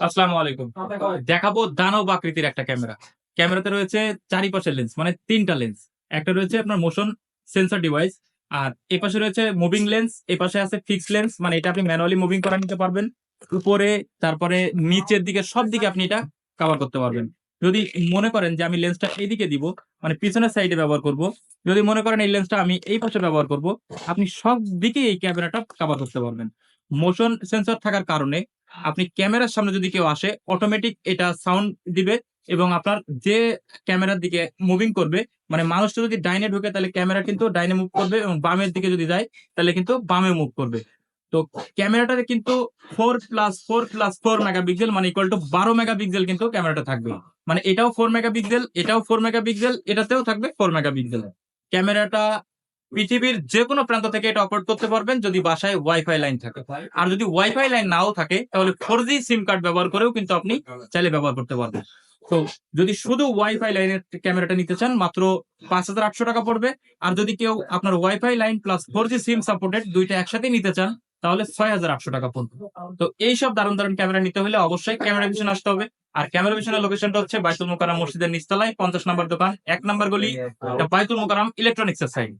আসসালামু আলাইকুম। দেখাবো দানব আকৃতির একটা ক্যামেরা। ক্যামেরাতে রয়েছে চারিপাশে লেন্স মানে তিনটা লেন্স একটা রয়েছে আপনার মোশন সেন্সর ডিভাইস আর এ পাশে রয়েছে মুভিং লেন্স এ পাশে আছে ফিক্স লেন্স মানে এটা আপনি ম্যানুয়ালি মুভিং করা নিতে পারবেন। উপরে তারপরে নিচের দিকে সব দিকে আপনি এটা কভার করতে পারবেন। যদি মনে করেন যে আমি লেন্সটা এইদিকে দিব মানে পিছনের সাইডে ব্যবহার করব যদি মনে করেন এই লেন্সটা আমি এই পাশে ব্যবহার করব আপনি সব দিকে এই ক্যামেরাটা কভার করতে পারবেন। মোশন সেন্সর থাকার কারণে আপনি ক্যামেরার সামনে যদি কেউ আসে অটোমেটিক এটা সাউন্ড দিবে এবং আপনার যে ক্যামেরার দিকে মুভিং করবে মানে মানুষটা যদি ডাইনে ঢুকে তাহলে ক্যামেরা কিন্তু ডাইনে মুভ করবে এবং বামের দিকে যদি যায় তাহলে কিন্তু বামে মুভ করবে। তো ক্যামেরাটাতে কিন্তু four plus four plus four megapixel মানে ইকুয়াল টু বারো মেগাপিক্সেল কিন্তু ক্যামেরাটা থাকবে। মানে এটাও ফোর মেগাপিক্সেল এটাও ফোর মেগাপিক্সেল এটাতেও থাকবে ফোর মেগাপিক্সেল ক্যামেরাটা পৃথিবীর যে কোনো প্রান্ত থেকে এটা অপারেট করতে পারবেন যদি বাসায় ওয়াইফাই লাইন থাকে। আর যদি ওয়াইফাই লাইন নাও থাকে তাহলে ফোর জি সিম কার্ড ব্যবহার করেও কিন্তু আপনি চাইলে ব্যবহার করতে পারবেন। তো যদি শুধু ওয়াইফাই লাইনের ক্যামেরাটা নিতে চান মাত্র পাঁচ হাজার আটশো টাকা পড়বে। আর যদি কেউ আপনার wifi line plus four G SIM supported দুইটা একসাথে নিতে চান তাহলে ছয় হাজার আটশো টাকা পড়বে। তো এইসব দারুণ দারুণ ক্যামেরা নিতে হলে অবশ্যই ক্যামেরা ভিশন আসতে হবে। আর ক্যামেরা ভিশনের লোকেশনটা হচ্ছে বাইতুল মোকারাম মসজিদের নিচতলায় পঞ্চাশ নম্বর দোকান এক নম্বর গলি বাইতুল মোকারাম ইলেকট্রনিক্স এর সাইড